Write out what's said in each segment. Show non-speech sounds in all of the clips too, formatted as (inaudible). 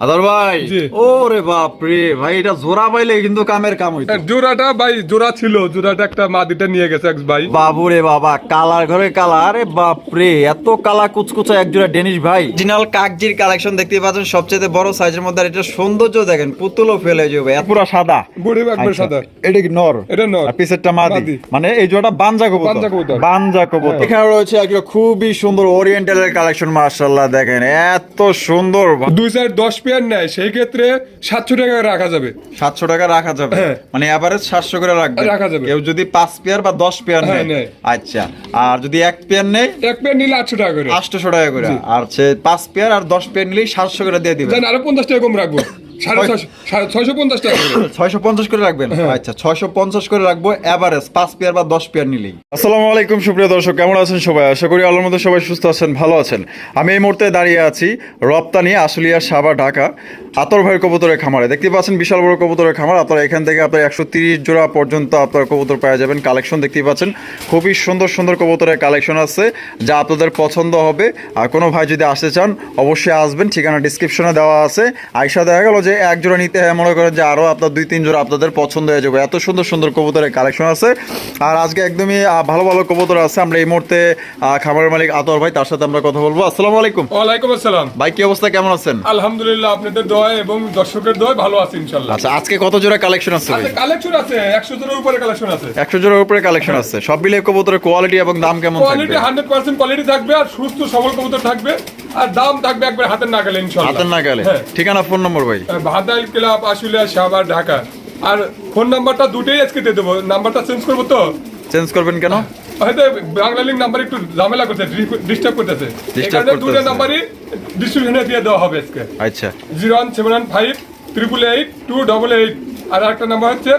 আদর ভাই ওরে বাপ রে ভাই এটা জোড়া পাইলে কিন্তু কামের কাম হইতো। জোড়াটা ভাই জোড়া ছিল জোড়াটা একটা মাদিটা নিয়ে গেছে এক ভাই। বাবুরে বাবা কালার ঘরে কালার আরে বাপ রে এত কালা কুচকুচা এক জোড়া ডেনিশ ভাই। অরিজিনাল কাকজির কালেকশন দেখতে পাচ্ছেন সবচেয়ে বড় সাইজের মধ্যে এটা সৌন্দর্য দেখেন পুতুলও ফেলে যাবে পুরো সাদা। বুড়ি একবার আচ্ছা, সাদা। এটা কি নর? এটা নর। আর পিছেরটা মাদি। মানে এই জোড়াটা বানজা কবুতর। বানজা কবুতর। বানজা কবুতর। এখানে রয়েছে একটা খুবই সুন্দর ওরিয়েন্টালের কালেকশন মাশাআল্লাহ দেখেন এত সুন্দর দুই সাইড দশ পেয়ার নেয় সেই ক্ষেত্রে সাতশো টাকা রাখা যাবে। সাতশো টাকা রাখা যাবে। হ্যাঁ। মানে এভারেজ সাতশো করে রাখবে। রাখা যাবে। কেউ যদি পাঁচ পেয়ার বা দশ পেয়ার হ্যাঁ, নেয়। আচ্ছা। আর যদি এক পেয়ার নেই এক পেয়ার নিলে আটশো টাকা করে। আটশো টাকা করে। আর সে পাঁচ পেয়ার আর দশ পেয়ার নিলেই সাতশো করে দিয়ে দিবে। আরও পঞ্চাশ টাকা কম রাখব। ছয়শো সাড়ে (coughs) ছয়শো পঞ্চাশ করে। রাখবেন? হ্যাঁ। আচ্ছা ছয়শো পঞ্চাশ করে রাখব এভারেজ পাঁচ পেয়ার বা দশ পেয়ার নিলেই। আসসালামু আলাইকুম সুপ্রিয় দর্শক কেমন আছেন সবাই? আশা করি আল্লাহর সবাই সুস্থ আছেন ভালো আছেন। আমি এই মুহূর্তে দাঁড়িয়ে আছি রপ্তানি আশুলিয়া সাবা ঢাকা আতর ভাইয়ের কবুতরের খামারে। দেখতে পাচ্ছেন বিশাল বড় কবুতরের খামার আপনারা এখান থেকে আপনার একশো তিরিশ জোড়া পর্যন্ত আপনার কবুতর পাওয়া যাবেন। কালেকশন দেখতেই পাচ্ছেন খুবই সুন্দর সুন্দর কবুতরের কালেকশন আছে যা আপনাদের পছন্দ হবে। আর কোনো ভাই যদি আসতে চান অবশ্যই আসবেন ঠিকানা ডিসক্রিপশনে দেওয়া আছে। আইসা দেখা গেল যে এক জোড়া নিতে হয় মনে করেন যে আরও আপনার দুই তিন জোড়া আপনাদের পছন্দ হয়ে যাবে। এত সুন্দর সুন্দর কবুতরের কালেকশন আছে। আর আজকে একদমই ভালো ভালো কবুতর আছে। আমরা এই মুহূর্তে খামারের মালিক আতর ভাই তার সাথে আমরা কথা বলব। আসসালামু আলাইকুম। ওয়ালাইকুম আসসালাম। ভাই কি অবস্থা? কেমন আছেন? আলহামদুলিল্লাহ আপনাদের দোয়া এবং দর্শকের দোয়া ভালো আছে ইনশাল্লাহ আচ্ছা আজকে কত জোড়া কালেকশন আছে কালেকশন আছে একশো জনের উপরে কালেকশন আছে। একশো জোড়ার উপরে কালেকশন আছে। সব মিলে কবুতরের কোয়ালিটি এবং দাম কেমন থাকবে? কোয়ালিটি থাকবে হান্ড্রেড পার্সেন্ট কোয়ালিটি থাকবে আর সুস্থ সবল কবুতর থাকবে আর দাম থাকবে একবার হাতের না গেলে ইনশাল্লাহ হাতের না গেলে হ্যাঁ। ঠিকানা ফোন নম্বর ভাই? ভাদাইল ক্লাব আশুলিয়া সাভার ঢাকা। আর ফোন নাম্বারটা দুটোই আজকে দিয়ে দেবো। নাম্বারটা চেঞ্জ করব তো? চেঞ্জ করবেন কেন? হয়তো বাংলা লিঙ্ক নাম্বার একটু ঝামেলা করছে ডিস্টার্ব করতেছে। দুটো নাম্বারই ডিস্ট্রিবিউশনে দিয়ে দেওয়া হবে আজকে। আচ্ছা। Zero one seven one five triple eight two double eight আর একটা নাম্বার হচ্ছে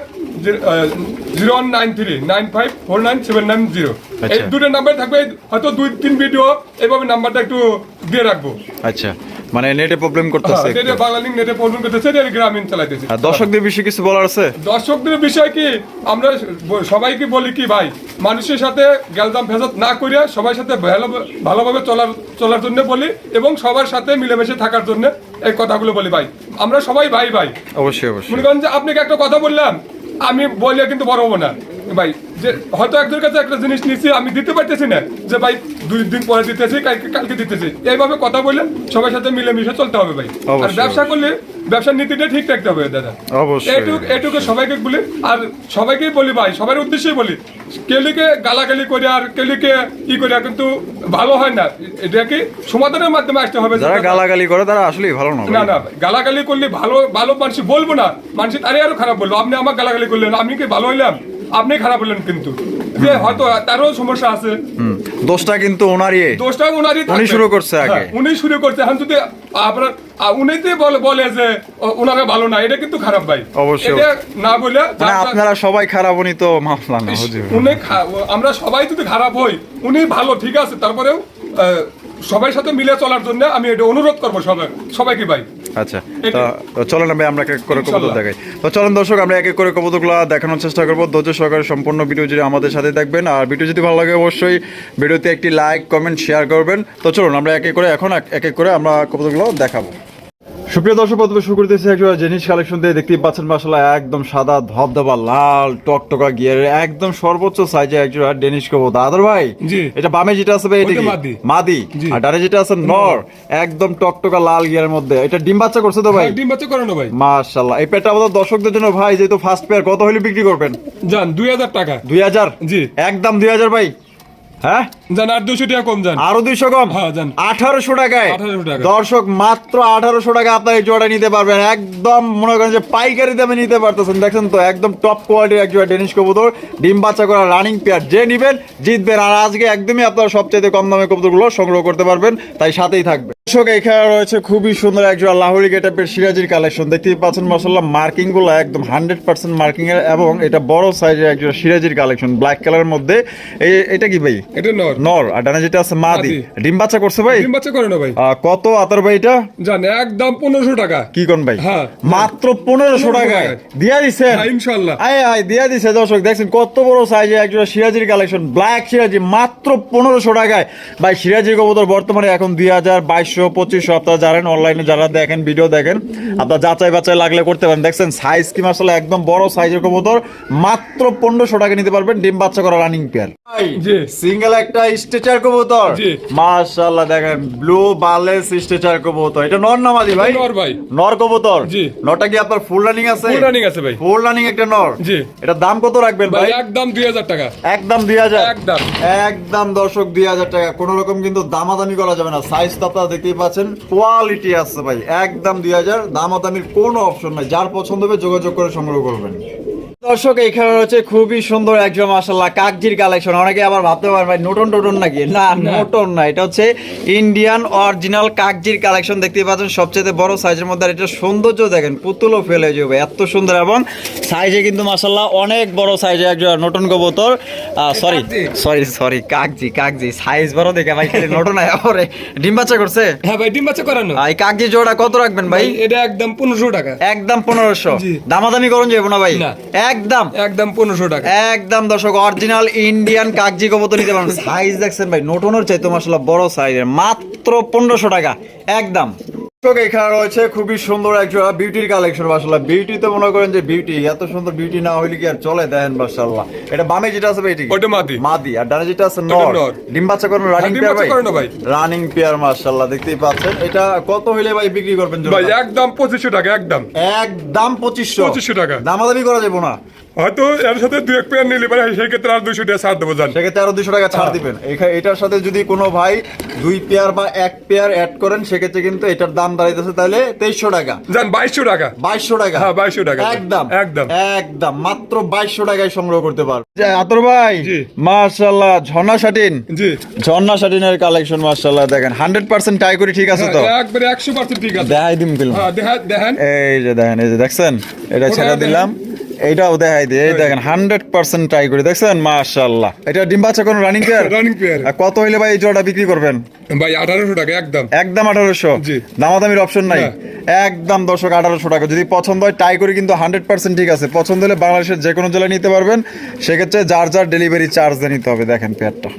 zero one nine three nine five four nine seven nine zero এই। দুটো নাম্বার থাকবে হয়তো দুই তিন ভিডিও এভাবে নাম্বারটা একটু দিয়ে রাখব। আচ্ছা। মানে নেটে প্রবলেম করতেছে নেটে বাংলা লিঙ্ক নেটে ফোন করতেছে এটা গ্রামীণ চালাইতেছে। আর দর্শকদের বিষয়ে কিছু বলার আছে? দর্শকদের বিষয় কি? আমরা সবাইকে বলি কি ভাই মানুষের সাথে গ্যালদাম ফেসাদ না করিয়া সবার সাথে ভালোভাবে চলার চলার জন্য বলি এবং সবার সাথে মিলেমিশে থাকার জন্য এই কথাগুলো বলি ভাই। আমরা সবাই ভাই ভাই। অবশ্যই অবশ্যই। মনে করেন যে আপনাকে একটা কথা বললাম আমি বলে কিন্তু বড় হব না। ভাই যে হয়তো একজনের কাছে একটা জিনিস নিচ্ছি আমি দিতে পারতেছি না। যে ভাই দুই দিন পরে দিতেছি কালকে কালকে দিতেছি। এইভাবে কথা বলে সবার সাথে মিলেমিশে চলতে হবে ভাই। আর ব্যবসা করলে ব্যবসার নীতিটা ঠিক রাখতে হবে দাদা। অবশ্যই। এটুক এটুকু সবাইকে বলি আর সবাইকেই বলি ভাই সবার উদ্দেশ্যেই বলি কেলিকে গালাগালি করে আর কেলিকে ই করে কিন্তু ভালো হয় না। এটা কি সমাধানের মাধ্যমে আসতে হবে? যারা গালাগালি করে তারা আসলেই ভালো না না না গালাগালি করলে ভালো ভালো মানুষ বলব না। মানুষ তারই আরও খারাপ বলব। আপনি আমার গালাগালি করলেন আমি কি ভালো হইলাম? আপনি খারাপ হলেন কিন্তু। যে হয়তো তারও সমস্যা আছে। দোষটা কিন্তু ওনারই। দোষটা থাকবে। উনি শুরু করছে আগে। হ্যাঁ, উনি শুরু করছে। এখন যদি আপনার উনিতে বলে বলে যে ওনারা ভালো না এটা কিন্তু খারাপ ভাই। অবশ্যই। না বলে মানে আপনারা সবাই খারাপ উনি তো মামলা না উনি আমরা সবাই যদি খারাপ হই উনি ভালো ঠিক আছে। তারপরেও সবার সাথে মিলে চলার জন্য আমি এটা অনুরোধ করব সবাই সবাইকে ভাই। আচ্ছা তো চলেন আমি আমরা এক এক করে কবুতর দেখাই। তো চলেন দর্শক আমরা এক এক করে কবুতরগুলো দেখানোর চেষ্টা করব। ধৈর্য সহকারে সম্পূর্ণ ভিডিও যদি আমাদের সাথে দেখবেন আর ভিডিও যদি ভালো লাগে অবশ্যই ভিডিওতে একটি লাইক কমেন্ট শেয়ার করবেন। তো চলুন আমরা এক এক করে এখন এক এক এক করে আমরা কবুতরগুলো দেখাবো। সুপ্রিয় দর্শক প্রথমে শুরু করতেছি একজোড়া জিনিস কালেকশন দিয়ে। দেখতেই পাচ্ছেন মাসাল্লাহ একদম সাদা ধবধবা লাল টকটকা গিয়ারের একদম সর্বোচ্চ সাইজে একজোড়া ডেনিশ কবুতর। আদর ভাই এটা বামে যেটা আছে ভাই এটা কি? মাদি। মাদি। আর ডানে যেটা আছে নর। একদম টকটকা লাল গিয়ারের মধ্যে। এটা ডিম বাচ্চা করছে তো ভাই? ডিম বাচ্চা করানো ভাই। মাশাল্লাহ এই পেটটা আমাদের দর্শকদের জন্য ভাই যেহেতু ফার্স্ট পেয়ার কত হলে বিক্রি করবেন? জান দুই হাজার টাকা। দুই হাজার? জি। একদম দুই হাজার ভাই। হ্যাঁ? আর দুশো টাকা কম আরও দুইশো কম? হ্যাঁ, জান। আঠারোশো টাকায়? 1800 টাকা। দর্শক মাত্র আঠারোশো টাকা আপনার এই জোড়া নিতে পারবেন। একদম মনে করেন যে পাইকারি দামে নিতে পারতেছেন। দেখছেন তো একদম টপ কোয়ালিটির এক জোড়া ডেনিশ কবুতর ডিম বাচ্চা করা রানিং পেয়ার যে নিবেন জিতবেন। আর আজকে একদমই আপনারা সবচেয়ে কম দামে কবুতরগুলো সংগ্রহ করতে পারবেন তাই সাথেই থাকবে। দর্শক এখানে রয়েছে খুবই সুন্দর একজন লাহোরি গেটাপের সিরাজির কালেকশন দেখতেই পাচ্ছেন মাসাল্লাহ মার্কিংগুলো একদম হান্ড্রেড পার্সেন্ট মার্কিং এর এবং এটা বড় সাইজের এক জোড়া সিরাজির কালেকশন ব্ল্যাক কালারের মধ্যে। এটা কি ভাই? এটা নর। নর আর ডানে যেটা আছে মাদি। ডিম বাচ্চা করছে ভাই? ডিম বাচ্চা করানো ভাই। কত আতর ভাই এটা? জান একদম পনেরোশো টাকা। কি কোন ভাই? হ্যাঁ। মাত্র পনেরোশো টাকায়। দিয়া দিচ্ছেন হ্যাঁ, ইনশাল্লাহ। আয় আয় দিয়া দিছে দর্শক দেখছেন কত বড় সাইজে একজন সিরাজির কালেকশন ব্ল্যাক সিরাজি মাত্র পনেরোশো টাকায়। ভাই সিরাজি কবুতর বর্তমানে এখন দুই হাজার বাইশশো পঁচিশশো আপনারা জানেন অনলাইনে যারা দেখেন ভিডিও দেখেন আপনার যাচাই বাচাই লাগলে করতে পারেন। দেখছেন সাইজ কি আসলে একদম বড় সাইজের কবুতর মাত্র পনেরোশো টাকা নিতে পারবেন ডিম বাচ্চা করা রানিং পেয়ার সিঙ্গেল একটা স্ট্রেচার কবুতর। জি। মাশাআল্লাহ দেখেন ব্লু বালেস স্ট্রেচার কবুতর। এটা নর নামাদি ভাই? নর ভাই। নর কবুতর? জি। নরটা কি আপনার ফুল রানিং আছে? ফুল রানিং আছে ভাই। ফুল রানিং একটা নর। জি। এটা দাম কত রাখবেন ভাই একদম দুই হাজার টাকা। একদম দুই হাজার। একদম। একদম দর্শক দুই হাজার টাকা। কোন রকম কিন্তু দামাদামি করা যাবে না। সাইজ তো আপনারা দেখতেই পাচ্ছেন কোয়ালিটি আছে ভাই একদম দুই হাজার দামাদামির কোনো অপশন নাই যার পছন্দ হবে যোগাযোগ করে সংগ্রহ করবেন। দর্শক এখানে রয়েছে খুবই সুন্দর একজন মাসাল্লাহ কাকজির কালেকশন অনেকে আবার ভাবতে পারেন ভাই নোটন টোটন নাকি? না নোটন না এটা হচ্ছে ইন্ডিয়ান অরিজিনাল কাকজির কালেকশন দেখতে পাচ্ছেন সবচেয়ে বড় সাইজের মধ্যে এটা সৌন্দর্য দেখেন পুতুলও ফেলে যাবে এত সুন্দর এবং সাইজে কিন্তু মাসাল্লাহ অনেক বড় সাইজে একজন নোটন কবুতর সরি সরি সরি কাকজি। কাকজি সাইজ বড় দেখে ভাই খালি নটন আরে ডিম বাচ্চা করছে? হ্যাঁ ভাই ডিম বাচ্চা করানো। এই কাকজি জোড়া কত রাখবেন ভাই? এটা একদম পনেরোশো টাকা। একদম পনেরোশো। দামাদামি করুন যাব না ভাই। একদম। একদম পনেরোশো টাকা। একদম দর্শক অরিজিনাল ইন্ডিয়ান কাগজি কবুতর নিতে পারেন সাইজ দেখছেন ভাই নোটনের চাইতে মাসাল্লাহ বড় সাইজের মাত্র পনেরোশো টাকা। একদম। এখানে রয়েছে খুবই সুন্দর একজোড়া বিউটির কালেকশন মাসাল্লাহ বিউটি তো মনে করেন যে বিউটি এত সুন্দর বিউটি না হইলে কি আর চলে? দেখেন মাসাল্লাহ এটা বামে যেটা আছে ওটা মাদি। মাদি। আর ডানে যেটা আছে ওটা নর। নর। ডিম বাচ্চা করানো রানিং পেয়ার ভাই। রানিং পেয়ার দেখতেই পাচ্ছেন। এটা কত হইলে ভাই বিক্রি করবেন ভাই একদম পঁচিশশো টাকা একদম। একদম পঁচিশশো। 2500 টাকা। দামাদামি করা যাব না। হয়তো এর সাথে দু এক পেয়ার নিলে পারে সেই ক্ষেত্রে আর দুশো টাকা ছাড় দেবো জান। সেক্ষেত্রে আরও দুশো টাকা ছাড় দিবেন। এটার সাথে যদি কোনো ভাই দুই পেয়ার বা এক পেয়ার অ্যাড করেন সেক্ষেত্রে কিন্তু এটার দাম দাঁড়াইতেছে তাহলে তেইশশো টাকা। জান বাইশশো টাকা। বাইশশো টাকা। হ্যাঁ, 2200 টাকা। একদম। একদম। একদম। মাত্র বাইশশো টাকায় সংগ্রহ করতে পারবেন আতর ভাই জি। মাশাল্লাহ ঝর্ণা শাটিন। জি। ঝর্ণা শাটিনের কালেকশন মাশাল্লাহ দেখেন হান্ড্রেড পার্সেন্ট টাই করি ঠিক আছে তো? হ্যাঁ, একবারে একশো পার্সেন্ট ঠিক আছে। দেখাই ফিল্ম। হ্যাঁ দেখেন। এই যে দেখেন এই যে দেখছেন? এটা ছেড়ে দিলাম। এইটাও দেখাই দিই এই দেখেন হান্ড্রেড পার্সেন্ট ট্রাই করি দেখছেন? মাশাল্লাহ এটা ডিম বাচ্চা কোনো রানিং পেয়ার রানিং পেয়ার কত হইলে ভাই এই জোড়াটা বিক্রি করবেন? ভাই আঠারোশো টাকা একদম। একদম আঠারোশো? জি। দামাদামির অপশন নাই। একদম দর্শক আঠারোশো টাকা। যদি পছন্দ হয় টাই করে কিন্তু হান্ড্রেড পার্সেন্ট ঠিক আছে। পছন্দ হলে বাংলাদেশের যে কোনো জেলায় নিতে পারবেন। সেক্ষেত্রে যার যার ডেলিভারি চার্জ নিতে হবে দেখেন পেয়ারটা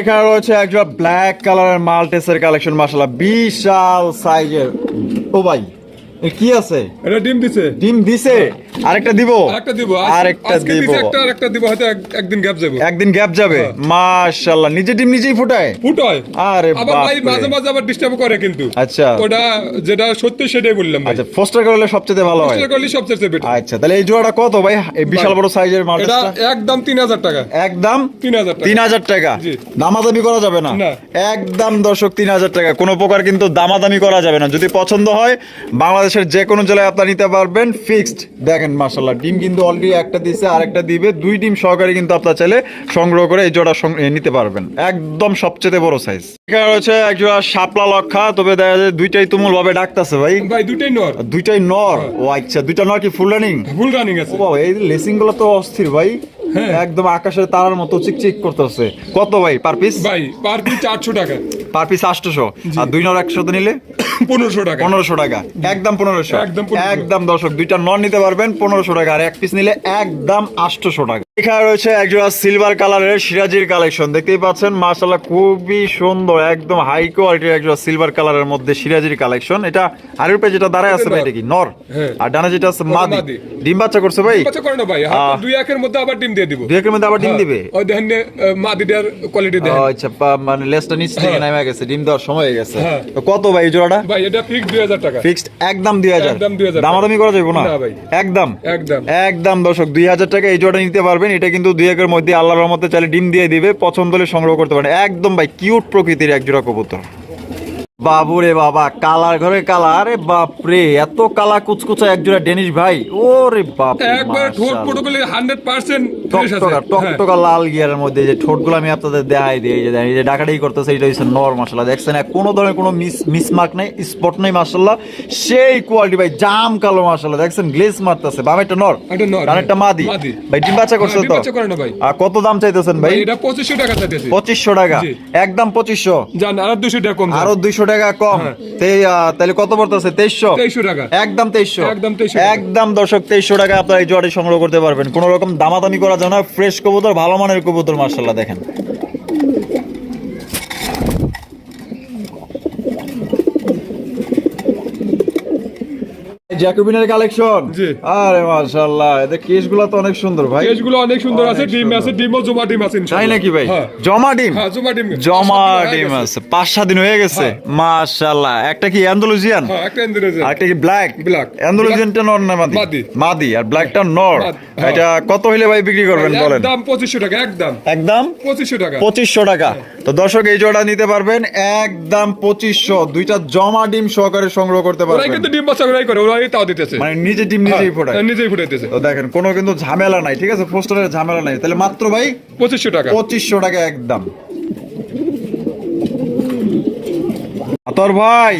এখানে রয়েছে একজন ব্ল্যাক কালারের মাল্টেসের কালেকশন মাসাল্লাহ বিশাল সাইজের ও ভাই কি আছে? এটা ডিম দিছে। ডিম দিছে? আরেকটা দিব? আরেকটা দিব। আরেকটা দিব। একটা আরেকটা দিব হয়তো একদিন গ্যাপ যাব। একদিন গ্যাপ যাবে। হ্যাঁ। মাশাআল্লাহ। নিজে ডিম নিজেই ফুটায়? ফুট হয় আরে আবার ভাই মাঝে মাঝে আবার ডিস্টার্ব করে কিন্তু। আচ্ছা। ওটা যেটা সত্যি সেটাই বললাম ভাই। আচ্ছা ফোস্টার করলে সবচেয়ে ভালো হয়। চেষ্টা করলে সবচেয়ে বেটার আচ্ছা তাহলে এই জোড়াটা কত ভাই? এই বিশাল বড় সাইজের মালটা একদম তিন হাজার টাকা। একদম? তিন হাজার টাকা। তিন হাজার টাকা? জি। দামাদামি করা যাবে না? না। একদম দর্শক তিন হাজার টাকা। কোনো প্রকার কিন্তু দামাদামি করা যাবে না। যদি পছন্দ হয় বাংলাদেশের যে কোনো জেলায় আপনারা নিতে পারবেন ফিক্সড দেখেন মাসাল্লাহ ডিম কিন্তু অলরেডি একটা দিছে আরেকটা দিবে দুই ডিম সহকারে কিন্তু আপনারা চাইলে সংগ্রহ করে এই জোড়া নিতে পারবেন। একদম সবচেয়ে বড় সাইজ এখানে রয়েছে এক জোড়া শাপলা লক্ষা তবে দেখা যায় দুইটাই তুমুল ভাবে ডাকতেছে ভাই। ভাই দুটাই নর। দুইটাই নর? ও আচ্ছা দুইটা নর কি ফুল রানিং ফুল রানিং আছে। ও এই লেসিংগুলো তো অস্থির ভাই। একদম আকাশের তারার মতো চিকচিক করতেছে। কত ভাই পার পিস ভাই পার পিস চারশো টাকা। পার পিস আটশোশো। আর দুই নর একশো নিলে? পনেরোশো টাকা। পনেরোশো টাকা। একদম পনেরোশো। একদম একদম দর্শক দুইটা নন নিতে পারবেন পনেরোশো টাকা। আর এক পিস নিলে একদম আটশোশো টাকা। এখানে রয়েছে একজোড়া সিলভার কালারের সিরাজির কালেকশন দেখতেই পাচ্ছেন মাশাল্লাহ খুবই সুন্দর একদম হাই কোয়ালিটির একজোড়া সিলভার কালারের মধ্যে সিরাজির কালেকশন এটা আর উপরে যেটা দাঁড়ায় আছে ভাই এটা কি? নর? হ্যাঁ। আর ডানা যেটা আছে মাদি। ডিম বাচ্চা করছে ভাই? বাচ্চা করে না ভাই দুই একের মধ্যে আবার ডিম দিয়ে দিব। দুই একের মধ্যে আবার ডিম দিবে? ওই দেখেন মাদিটার কোয়ালিটি দেখেন। আচ্ছা মানে লেসটা নিচ থেকে হ্যাঁ। নেমে গেছে ডিম দেওয়ার সময় হয়ে গেছে। হ্যাঁ। তো কত ভাই জোড়াটা? ভাই এটা ফিক্সড 2000 টাকা। ফিক্সড একদম দুই হাজার। একদম 2000 দামাদামি করা যাবে না? না ভাই। একদম? একদম। একদম দর্শক দুই হাজার টাকা এই জোড়া নিতে পারবেন। এটা কিন্তু দুই একের মধ্যে আল্লাহর রহমতে চাইলে ডিম দিয়ে দিবে পছন্দ হলে সংগ্রহ করতে পারেন। একদম ভাই কিউট প্রকৃতির এক জোড়া কবুতর। বাবুরে বাবা কালার ঘরে কালার বাপরে এত কালা কুচকুচা এক জোড়া ডেনিশ ভাই। ওরে বাপ একবার ঠোঁট প্রোটোকলে টকটকা টকটকা লাল গিয়ারের মধ্যে যে ঠোঁটগুলো আমি আপনাদের দেখাই দিই এই যে এই যে ডাকাডাকি করতেছে এটা হচ্ছে নর মাসাল্লাহ দেখছেন কোনো ধরনের কোনো মিস মিসমার্ক নেই স্পট নেই মাসাল্লাহ সেই কোয়ালিটি ভাই জাম কালো মাসাল্লাহ দেখছেন গ্লেজ মারতেছে। বাম একটা নর। একটা নর, আর একটা মাদি। মাদি। ভাই ডিম বাচ্চা করছে হ্যাঁ, তো? বাচ্চা করে না ভাই। আর কত দাম চাইতেছেন ভাই? এটা পঁচিশশো টাকা চাইতেছি। পঁচিশশো টাকা। একদম পঁচিশশো। জান আর টাকা কম আরও দুইশো টাকা কম। হ্যাঁ। তাহলে কত পড়তেছে? তেইশশো? তেইশশো টাকা। একদম তেইশশো। একদম 2300 একদম দর্শক তেইশশো টাকা আপনার এই জোয়ারি সংগ্রহ করতে পারবেন। কোনো রকম দামাদামি করা যায় না ফ্রেশ কবুতর ভালো মানের কবুতর মার্শাল্লাহ দেখেন। জ্যাকোবিনের কালেকশন আরে মাশাআল্লাহ এদের কেসগুলো তো অনেক সুন্দর ভাই। কেসগুলো অনেক সুন্দর আছে ডিম। আছে ডিমও জমা ডিম আছে তাই নাকি ভাই? হ্যাঁ। জমা ডিম? হ্যাঁ জমা ডিম। জমা ডিম আছে পাঁচ সাত দিন হয়ে গেছে? হ্যাঁ। মাশাআল্লাহ একটা কি অ্যান্ডালুজিয়ান? হ্যাঁ একটা আর একটা কি ব্ল্যাক? Black. অ্যান্ডালুজিয়ানটা নর না মাদি? মাদি। আর ব্ল্যাকটা নর। হ্যাঁ। এটা কত হইলে ভাই বিক্রি করবেন বলেন? একদম পঁচিশশো টাকা একদম। একদম? পঁচিশশো টাকা। পঁচিশশো টাকা। তো দর্শক এই জোড়া নিতে পারবেন একদম পঁচিশশো। দুইটা জমা ডিম সহকারে সংগ্রহ করতে পারবেন। কিন্তু ডিম বাচ্চা করে ওরাই তাও দিতেছে। মানে নিজে ডিম নিজেই ফোটায়। হ্যাঁ, নিজেই ফুটাইতেছে। তো দেখেন কোনো কিন্তু ঝামেলা নাই ঠিক আছে? পোস্টারের ঝামেলা নাই। তাহলে মাত্র ভাই পঁচিশশো টাকা। পঁচিশশো টাকা একদম। তোর ভাই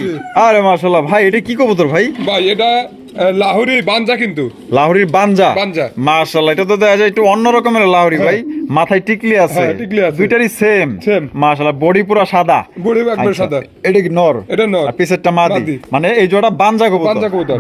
আরে মাশাল্লাহ ভাই এটা কি কবুতর ভাই? ভাই এটা লাহোরি বানজা কিন্তু লাহোরির বানজা বানজা। মাশাল্লাহ এটা তো দেখা যায় একটু অন্য রকমের লাহোরি ভাই মাথায় টিকলি আছে হ্যাঁ, টিকলি আছে। দুইটারই সেম। মাশাল্লাহ বডি পুরো সাদা বড়ি একবার আচ্ছা, সাদা এটা কি নর এটা নর। পিছেরটা মাদি। মানে এই জোড়া বানজা কবুতর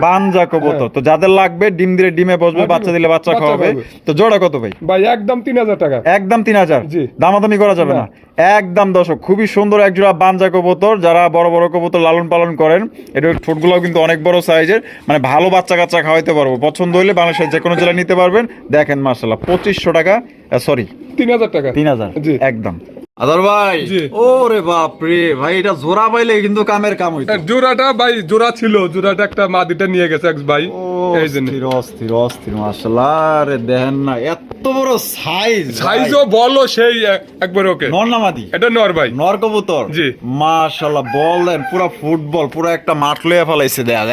বানজা কবুতর। কবুতর তো যাদের লাগবে ডিম দিলে ডিমে বসবে হ্যাঁ, বাচ্চা দিলে বাচ্চা খাওয়াবে। তো জোড়া কত ভাই ভাই একদম তিন হাজার টাকা একদম তিন হাজার জি। দামাদামি করা যাবে না। একদম দর্শক খুবই সুন্দর একজোড়া বাঞ্জা কবুতর যারা বড় বড় কবুতর লালন পালন করেন। এটার ঠোঁটগুলোও কিন্তু অনেক বড় সাইজের মানে ভালো বাচ্চা কাচ্চা খাওয়াইতে পারব। পছন্দ হইলে বাংলাদেশের যে কোনো জেলায় নিতে পারবেন। দেখেন মার্শাল্লাহ পঁচিশশো টাকা সরি তিন হাজার টাকা। তিন হাজার জি। একদম। আদর ভাই ওরে বাপ রে ভাই এটা জোড়া পাইলে কিন্তু কামের কাম হইতো। জোড়াটা ভাই জোড়া ছিল জোড়াটা একটা মাদিটা নিয়ে গেছে এক ভাই এই জন্য অস্থির অস্থির অস্থির মার্শাল্লাহ দেখেন না এত বড় সাইজ সাইজও বলো সেই একবার ওকে। নর্নামাদি এটা নর ভাই। নর কবুতর? জি। মাশাল্লাহ বল দেন পুরা ফুটবল পুরা একটা মাঠ লইয়া ফেলাইছে যায়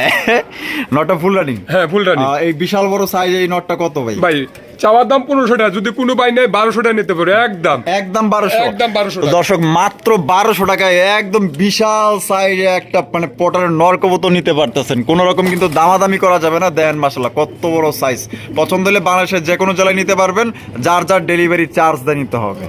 ফুল রানিং হ্যাঁ ফুলটানি এই বিশাল বড় সাইজ এই নটটা কত ভাই? ভাই চাওয়ার দাম পনেরোশো টাকা যদি কোনো বাই নেই বারোশো টাকা নিতে পারে একদম। একদম বারোশো। একদম বারোশো দর্শক মাত্র বারোশো টাকায় একদম বিশাল সাইজে একটা মানে পটারের নরকবত নিতে পারতেছেন। কোন রকম কিন্তু দামাদামি করা যাবে না দেন মাসাল্লাহ কত বড় সাইজ পছন্দ হলে বাংলাদেশের যে কোনো জেলায় নিতে পারবেন যার যার ডেলিভারি চার্জ দিয়ে নিতে হবে।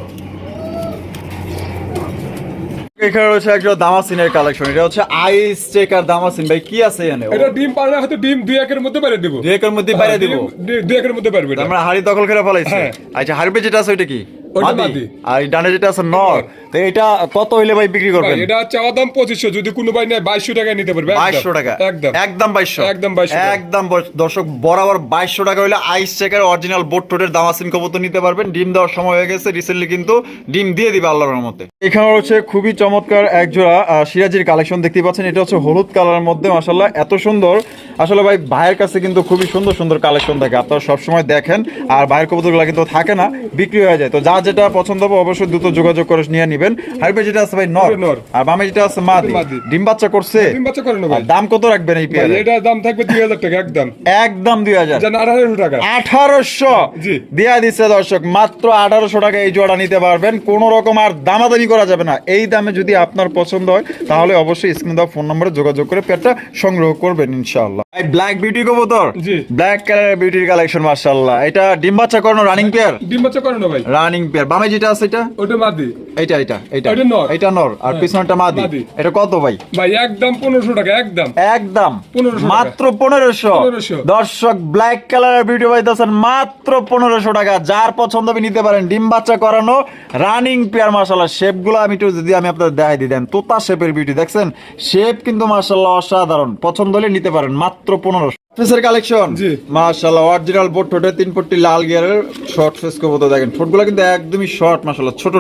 এখানে রয়েছে একটা দামাসিনের কালেকশন এটা হচ্ছে আইস চেকার দামাসিন। ভাই কি আছে এখানে? এটা ডিম পারলে হয়তো ডিম দুই একের মধ্যে পারে দিব। দুই একের মধ্যে বাইরে দিব? দুই- একের মধ্যে পারবে। আমরা হাড়ি দখল করে ফলাইছি। হ্যাঁ। আচ্ছা হাড়ি যেটা আছে ওইটা কি? মাদি। মাদি। আর ডানে যেটা আছে নর তো এটা কত হইলে ভাই বিক্রি করবেন? এটা চাওয়া দাম পঁচিশশো যদি কোনো ভাই নেয় বাইশশো টাকায় নিতে পারবে বাইশশো টাকা। একদম। একদম বাইশশো। একদম 2200 একদম দর্শক বরাবর বাইশশো টাকা হলে আইস চেকার অরিজিনাল বোট টোটের দামাসিন কবুতর নিতে পারবেন। ডিম দেওয়ার সময় হয়ে গেছে রিসেন্টলি কিন্তু ডিম দিয়ে দিবে আল্লাহর মতে এখানে হচ্ছে খুবই চমৎকার এক জোড়া আহ, সিরাজির কালেকশন দেখতে পাচ্ছেন। এটা হচ্ছে হলুদ কালারের মধ্যে মাসাল্লাহ এত সুন্দর। আসলে ভাই ভাইয়ের কাছে কিন্তু খুবই সুন্দর সুন্দর কালেকশন থাকে। আপনারা সবসময় দেখেন আর ভাইয়ের কবুতরগুলো কিন্তু থাকে না বিক্রি হয়ে যায়। তো যা যেটা পছন্দ হবে অবশ্যই দ্রুত যোগাযোগ করে নিয়ে নেবেন। হাইপে যেটা আছে ভাই নর। আর বামে যেটা আছে মাদি। ডিম বাচ্চা করছে? ডিম বাচ্চা করে না ভাই। দাম কত রাখবেন এই ভাই, পেয়ারে এটার দাম থাকবে দুই হাজার টাকা একদম। একদম দুই হাজার। যেন আঠারোশো টাকা। আঠারোশো? জি। দেয়া দিচ্ছে দর্শক মাত্র আঠারোশো টাকা এই জোড়া নিতে পারবেন। কোন রকম আর দামাদামি করা যাবে না। এই দামে যদি আপনার পছন্দ হয় তাহলে অবশ্যই স্ক্রিন দেওয়া ফোন নম্বরে যোগাযোগ করে পেটটা সংগ্রহ করবেন ইনশাআল্লাহ। এই ব্ল্যাক বিউটি কবুতর? জি। ব্ল্যাক কালারের বিউটির কালেকশন মাশাআল্লাহ। এটা ডিম বাচ্চা করানো রানিং পেয়ার ডিম বাচ্চা করে না ভাই। Running pair. বামে যেটা আছে এটা? ওটা মাদি। এইটা এটা এটা এটা নর। এটা নর। আর পিছনটা মাদি। এটা কত ভাই? ভাই একদম পনেরোশো টাকা একদম। একদম। 1500 মাত্র পনেরোশো। 1500 দর্শক ব্ল্যাক কালারের ভিডিও পাইতেছেন মাত্র পনেরোশো টাকা। যার পছন্দ আপনি নিতে পারেন। ডিম বাচ্চা করানো রানিং পেয়ার মার্শাল্লাহ শেপগুলো আমি একটু যদি আমি আপনাদের দেখাই দিই দেন তোতা শেপের বিউটি দেখছেন? শেপ কিন্তু মার্শাল্লাহ অসাধারণ। পছন্দ হলে নিতে পারেন। মাত্র পনেরোশো। ফেসের কালেকশন জি। মাশাআল্লাহ অরিজিনাল বোট ঠোঁটে তিন পট্টি লাল গিয়ারের শর্ট ফেস দেখেন। কিন্তু একদমই শর্ট মাশাআল্লাহ ছোট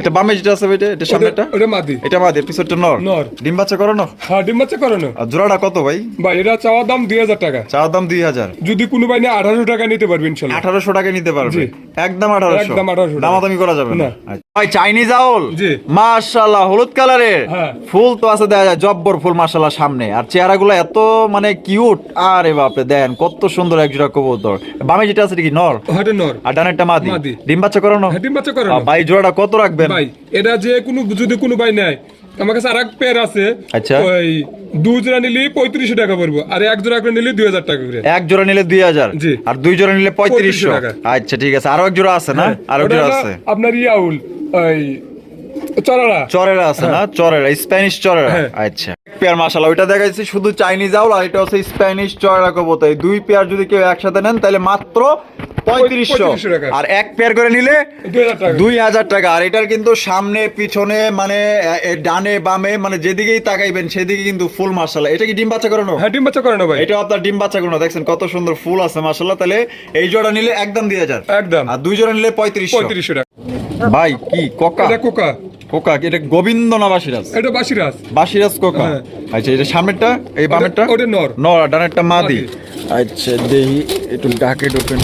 এটা বামে যেটা আছে এটা এটা সামনেটা মাদি। এটা মাদের পিছনটা নর। নর। ডিম বাচ্চা করানো? হ্যাঁ ডিম বাচ্চা করে আর জোড়াটা কত ভাই? ভাই এটা চাওয়া দাম দুই হাজার টাকা। চার দাম দুই হাজার। যদি কোনো ভাই নেয় আঠারোশো টাকা নিতে পারবে ইনশাল্লাহ। আঠারোশো টাকা নিতে পারবে। একদম আঠারোশো। একদম 1800 টাকা। দামাদামি করা যাবে না। না। আচ্ছা। ভাই চাইনিজ আউল জি। মাশাআল্লাহ হলুদ কালারের? হ্যাঁ। ফুল তো আছে দেখা যায় জব্বর ফুল মাশাআল্লাহ সামনে। আর চেহারাগুলো এত মানে কিউট আরে বাপরে দেন কত সুন্দর এক জোড়া কবুতর। বামে যেটা আছে কি নর? ওটা নর। আর ডানেরটা মাদি। মাদি। ডিম বাচ্চা করানো? হ্যাঁ, ডিম বাচ্চা করে আহ, না ভাই জোড়াটা কত রাখবেন? ভাই এটা যে কোনো যদি কোনো ভাই নেয় আমার কাছে আর এক পেয়ার আছে। আচ্ছা। ওই দু জোড়া নিলে পঁয়ত্রিশশো টাকা পড়ব। আর এক জোড়া করে নিলে দুই হাজার টাকা করে। এক জোড়া নিলে দুই হাজার? জি। আর দুই জোড়া নিলে পঁয়ত্রিশশো? 3500 টাকা। আচ্ছা ঠিক আছে। আরও এক জোড়া আছে না? আরও এক জোড়া আছে। আপনার ইয়াউল ওই চড়ারা চরেরা আছে না? চরেরা স্প্যানিশ চরেরা। হ্যাঁ। আচ্ছা। পেয়ার মাশাআল্লাহ ওইটা দেখাইছি শুধু চাইনিজ আউল আর এটা হচ্ছে স্প্যানিশ চরেরা কবুতর। এই দুই পেয়ার যদি কেউ একসাথে নেন তাহলে মাত্র পঁয়ত্রিশশো। আর এক পেয়ার করে নিলে দুই হাজার টাকা। আর এটার কিন্তু সামনে পিছনে মানে ডানে বামে মানে যেদিকেই তাকাইবেন সেদিকে কিন্তু ফুল মার্শাল্লাহ এটা কি ডিম বাচ্চা করানো? হ্যাঁ ডিম বাচ্চা করে না ভাই। এটা আপনার ডিম বাচ্চা করানো। দেখছেন কত সুন্দর ফুল আছে মার্শাল্লাহ তাহলে এই জোড়া নিলে একদম দুই হাজার। একদম। আর দুই জোড়া নিলে পঁয়ত্রিশ পঁয়ত্রিশশো টাকা। ভাই কি কোকা? কোকা। কোকা এটা গোবিন্দ না বাসিরাজ এটা বাসিরাজ। বাসিরাজ কোকা। হ্যাঁ। আচ্ছা এটা সামনেরটা? এই বামেরটা? ওটা নর। নর ডানেরটা মাদি। আচ্ছা দেহি একটু ডাকে ঢোকেন।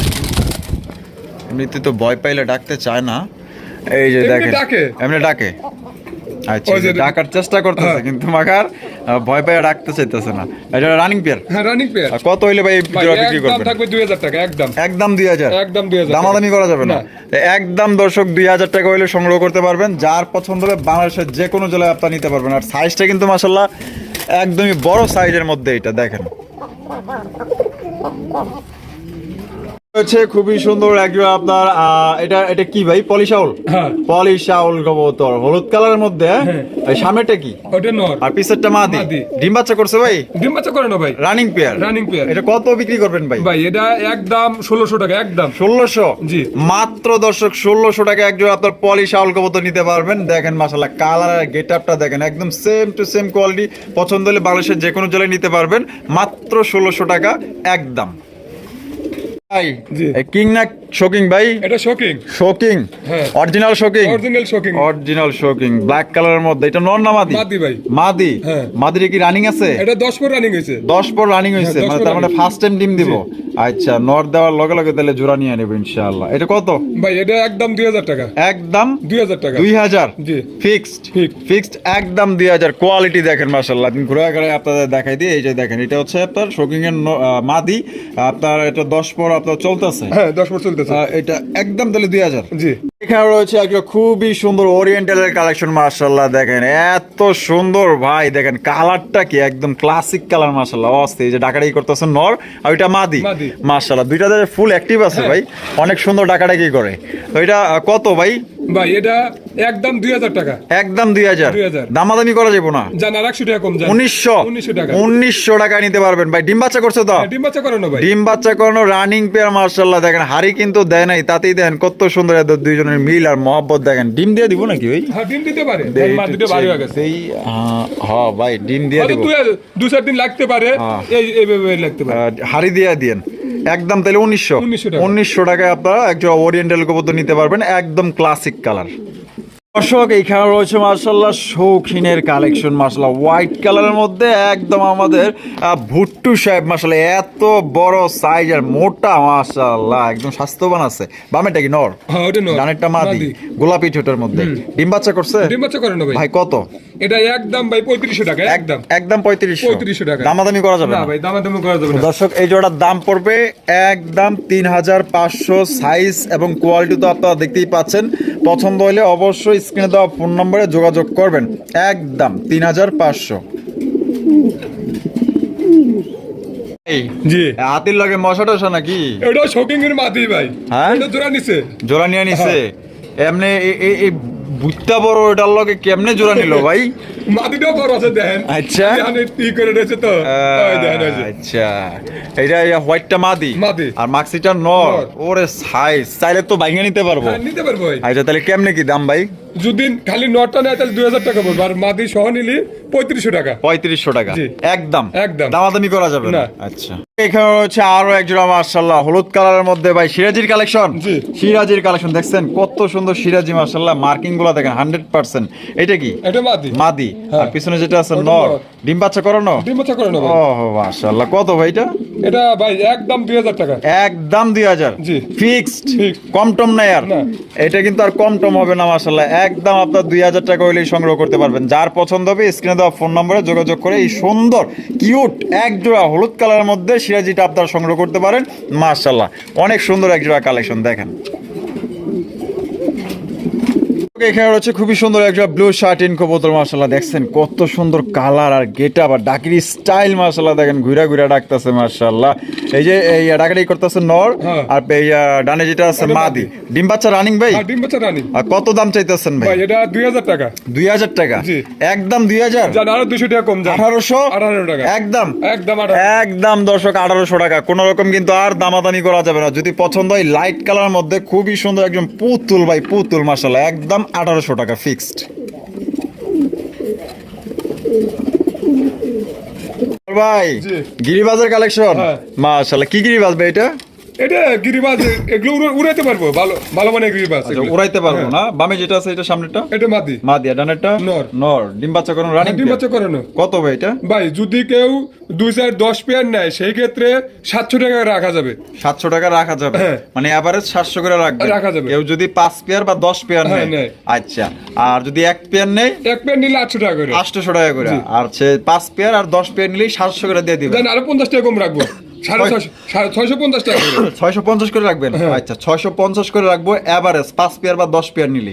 এমনিতে তো ভয় পাইলে ডাকতে চায় না। এই যে দেখেন। এমনি ডাকে। আচ্ছা ডাকার চেষ্টা করতেছে হ্যাঁ। কিন্তু মাকার ভয় পাইলে ডাকতে চাইতেছে না। এটা রানিং পেয়ার হ্যাঁ রানিং পেয়ার কত হইলে ভাই জোড়া বিক্রি একদম করবেন? থাকবে দুই হাজার টাকা একদম। একদম দুই হাজার। একদম 2000 দামাদামি করা যাবে না। একদম দর্শক দুই হাজার টাকা হইলে সংগ্রহ করতে পারবেন। যার পছন্দ হবে বাংলাদেশের যে কোনো জেলায় আপনারা নিতে পারবেন। আর সাইজটা কিন্তু মাসাল্লাহ একদমই বড় সাইজের মধ্যে এটা দেখেন। হচ্ছে খুবই সুন্দর একজন আপনার এটা এটা কি ভাই? পলিশাউল হ্যাঁ। পলিশাউল কবুতর। হলুদ কালারের মধ্যে হ্যাঁ? হ্যাঁ। সামনেটা কি? ওটা নর। আর পিছেরটা মাদি। ডিম বাচ্চা করছে ভাই? ডিম বাচ্চা করে না ভাই। রানিং পেয়ার রানিং পেয়ার এটা কত বিক্রি করবেন ভাই? ভাই এটা একদম ষোলোশো টাকা একদম। ষোলোশো? জি। মাত্র দর্শক ষোলোশো টাকা একজন আপনার পলিশ আউল কবুতর নিতে পারবেন। দেখেন মাসাল্লাহ কালার গেট আপটা দেখেন একদম সেম টু সেম কোয়ালিটি পছন্দ হলে বাংলাদেশের যে কোনো জেলায় নিতে পারবেন। মাত্র ষোলোশো টাকা একদম। কিং না শোকিং ভাই? এটা শোকিং। শোকিং। অরিজিনাল শোকিং? অরিজিনাল শোকিং। অরিজিনাল শোকিং ব্ল্যাক কালারের মধ্যে। এটা নর না মাদি? মাদি ভাই। মাদি। মাদির কি রানিং আছে? এটা দশ পর রানিং হয়েছে। দশ পর রানিং হয়েছে মানে তার মানে ফার্স্ট টাইম ডিম দিব। আচ্ছা নর দেওয়ার লগে লগে তাহলে জোড়া নিয়ে নেব ইনশাআল্লাহ। এটা কত? ভাই এটা একদম টাকা। টাকা। জি। ফিক্সড ফিক্সড কোয়ালিটি দেখেন মার্শাল্লাহ আপনি ঘুরে ঘুরে আপনাদের দেখাই দিই। এই যে দেখেন এটা হচ্ছে আপনার শোকিং এর মাদি। আপনার এটা দশ পর আপনার চলতেছে? হ্যাঁ দশ পর চলতেছে। এটা একদম তাহলে দুই হাজার? জি। এখানে রয়েছে একটা খুবই সুন্দর ওরিয়েন্টালের কালেকশন মার্শাল্লাহ দেখেন। এত সুন্দর ভাই দেখেন কালারটা কি একদম ক্লাসিক কালার মার্শাল্লাহ অস্থির। যে ডাকাডাকি করতেছে নর আর ওইটা মাদি। মার্শাল্লাহ দুইটাতে ফুল অ্যাক্টিভ আছে হ্যাঁ। ভাই। অনেক সুন্দর ডাকাডাকি করে। তো এটা কত ভাই? ভাই এটা একদম দুই হাজার টাকা। একদম দুই হাজার। 2000 দামাদামি করা যাব না। জান আর একশো টাকা কম যান উনিশশো। উনিশশো টাকা। উনিশশো টাকায় নিতে পারবেন ভাই। ডিম বাচ্চা করছে তো? হ্যাঁ, ডিম বাচ্চা করে ভাই। ডিম বাচ্চা করানো রানিং পেয়ার মার্শাল্লাহ দেখেন হাড়ি কিন্তু দেয় নাই তাতেই দেন কত সুন্দর এদের দুইজনের মিল আর মহব্বত দেখেন। ডিম দিয়ে দিব নাকি ভাই? হ্যাঁ ডিম দিতে পারে। দেই মা দুটো বাড়ি হয়ে গেছে। এই হ্যাঁ ভাই ডিম দিয়ে দিব। দু- চার দিন লাগতে পারে। হ্যাঁ। এই এইভাবে লাগতে পারে। হাড়ি দিয়ে দিয়েন। একদম তাহলে উনিশশো। 1900 উনিশশো টাকায় আপনারা একজন ওরিয়েন্টাল কবুতর নিতে পারবেন একদম ক্লাসিক কালার দর্শক এইখানে রয়েছে মার্শাল্লাহ শৌখিনের কালেকশন মার্শাল্লাহ হোয়াইট কালারের মধ্যে একদম আমাদের ভুট্টু সাহেব মার্শাল্লাহ এত বড় সাইজ আর মোটা মার্শাল্লাহ একদম স্বাস্থ্যবান আছে। বামেটা কি? নর? হ্যাঁ ডানেরটা মাদি। গোলাপি ছোটের মধ্যে। ডিম বাচ্চা করছে? ডিম বাচ্চা করে না ভাই। কত? এটা একদম ভাই টাকা একদম। একদম পঁয়ত্রিশশো। 3500 টাকা। দামাদামি করা যাবে না না। ভাই দামাদামি করা যাবে না। দর্শক এই জোড়ার দাম পড়বে একদম তিন হাজার পাঁচশো সাইজ এবং কোয়ালিটি তো আপনারা দেখতেই পাচ্ছেন। পছন্দ হলে অবশ্যই স্ক্রিনে দেওয়া ফোন নম্বরে যোগাযোগ করবেন। একদম তিন হাজার পাঁচশো। জি। হাতির লগে মশা টশা নাকি? এটা শোকিং এর মাদি ভাই। হ্যাঁ? এটা জোড়া নিছে। জোড়া নিয়ে নিছে এমনি এই- বড় ওটার লগে কেমনে জোড়া নিল ভাই? বড় আছে দেখেন। আচ্ছা। করে রয়েছে তো। আচ্ছা। এইটা হোয়াইটটা মাদি। মাদি। আর মাক্সিটা নর। নর। ওরে সাইজ। চাইলে তো বাইঙ্গা নিতে পারব। হ্যাঁ, নিতে পারব আচ্ছা তাহলে কেমনে কি দাম ভাই? যদি খালি নটটা নেয় তাহলে দুই হাজার টাকা পড়বে। আর মাদি সহ নিলি পঁয়ত্রিশশো টাকা। পঁয়ত্রিশশো টাকা। একদম। একদম। দামাদামি করা যাবে না। আচ্ছা। এখানে হচ্ছে আরও এক জোড়া মার্শাল্লাহ হলুদ কালারের মধ্যে ভাই সিরাজির কালেকশন। সিরাজির কালেকশন দেখছেন? কত সুন্দর সিরাজি মার্শাল্লাহ মার্কিংগুলো দেখেন হান্ড্রেড পার্সেন্ট। এটা কি? এটা মাদি। মাদি। আর। পিছনে যেটা আছে নর। নর। ডিম বাচ্চা করানো? ডিম বাচ্চা করে ও মার্শাল্লাহ কত ভাই এটা? এটা ভাই একদম দুই হাজার টাকা। একদম দুই হাজার। ফিক্সড। কম টম নাই আর। এটা কিন্তু আর কম টম হবে না মাসাল্লাহ একদম আপনার দুই হাজার টাকা হইলেই সংগ্রহ করতে পারবেন। যার পছন্দ হবে স্ক্রিনে দেওয়া ফোন নম্বরে যোগাযোগ করে এই সুন্দর কিউট এক জোড়া হলুদ কালারের মধ্যে সিরাজিটা আপনারা সংগ্রহ করতে পারেন। মার্শাল্লাহ অনেক সুন্দর এক জোড়া কালেকশন দেখেন। এখানে রয়েছে খুবই সুন্দর একটা ব্লু শার্ট ইন কবুতর মার্শাল্লাহ দেখছেন কত সুন্দর কালার আর গেট আর ডাকির স্টাইল মার্শাল্লাহ দেখেন ঘুরা ঘুরা ডাকতেছে মার্শাল্লাহ এই যে এই ডাকাডি করতেছে নর হ্যাঁ। আর এই ডানে যেটা আছে মাদি। ডিম বাচ্চা রানিং ভাই? আর ডিম বাচ্চা রানি আর কত দাম চাইতেছেন ভাই? এটা দুই হাজার টাকা। দুই হাজার টাকা? একদম দুই হাজার? জান আরও দুশো টাকা কম যান আঠারোশো? আঠারো টাকা। একদম? একদম একদম দর্শক আঠারোশো টাকা। কোন রকম কিন্তু আর দামাদামি করা যাবে না। যদি পছন্দ হয় লাইট কালার মধ্যে খুবই সুন্দর একদম পুতুল ভাই পুতুল মাসাল্লাহ একদম আঠারোশো টাকা ফিক্সড ভাই। গিরিবাজের কালেকশন হ্যাঁ। মাশাল্লাহ কি গিরিবাজ ভাই এটা এটা গিরিবাজ এগুলো উড়াইতে পারব ভালো ভালো মানে গিরিবাজ উড়াইতে পারব হ্যাঁ। না। বামে যেটা আছে এটা সামনেটা এটা মাদি। মা দিয়া ডানেরটা নর। নর। ডিম বাচ্চা কোনো রানিং ডিম বাচ্চা করানো। কত ভাই এটা? ভাই যদি কেউ দুই চার দশ পেয়ার নেয় সেই ক্ষেত্রে সাতশো টাকা রাখা যাবে। সাতশো টাকা রাখা যাবে? হ্যাঁ। মানে এভারেজ সাতশো করে রাখবে? রাখা যাবে। কেউ যদি পাঁচ পেয়ার বা দশ পেয়ার হ্যাঁ, নেয়। আচ্ছা। আর যদি এক পেয়ার নেই এক পেয়ার নিলে আটশো টাকা করে। আটশোশো টাকা করে। আর সে পাঁচ পেয়ার আর দশ পেয়ার নিলেই সাতশো করে দিয়ে দিবে। আরও পঞ্চাশ টাকা কম রাখব। (coughs) ছয়শো পঞ্চাশ করে। রাখবেন? হ্যাঁ। আচ্ছা ছয়শো পঞ্চাশ করে রাখব এভারেজ পাঁচ পেয়ার বা দশ পেয়ার নিলেই।